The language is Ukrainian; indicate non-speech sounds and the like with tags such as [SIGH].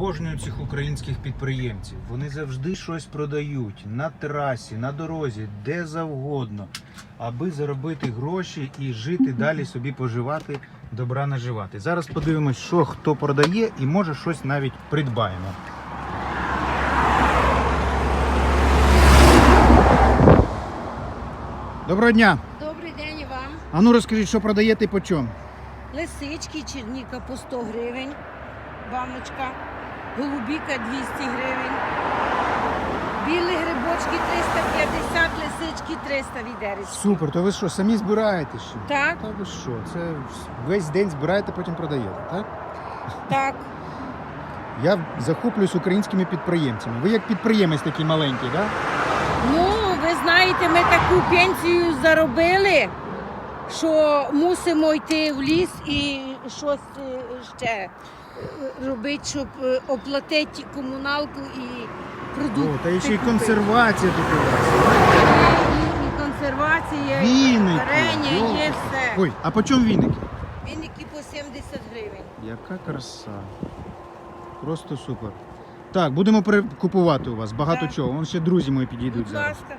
обожнюю цих українських підприємців. Вони завжди щось продають на трасі, на дорозі, де завгодно, аби заробити гроші і жити далі собі поживати, добра наживати. Зараз подивимось, що хто продає, і може щось навіть придбаємо. Доброго дня! Добрий день і вам. А ну розкажіть, що продаєте і по чому? Лисички, черніка по 100 гривень, баночка, голубіка 200 гривень, білі грибочки 350, лисички 300 відеречки. Супер, то ви що, самі збираєте ще? Так, Та ви що? Це весь день збираєте, потім продаєте, так? так. [LAUGHS] Я захоплююсь українськими підприємцями. Ви як підприємець такий маленький, так? Ну, ви знаєте, ми таку пенсію заробили, що мусимо йти в ліс і щось е, ще е, робити, щоб е, оплатити комуналку і продукти. О, та ще й консервація тут у вас. І, і консервація, Віники, і варення, є все. Ой, а по чому віники? Віники по 70 гривень. Яка краса. Просто супер. Так, будемо пере- купувати у вас багато Так. чого. Вон ще друзі мої підійдуть Будь зараз. ласка.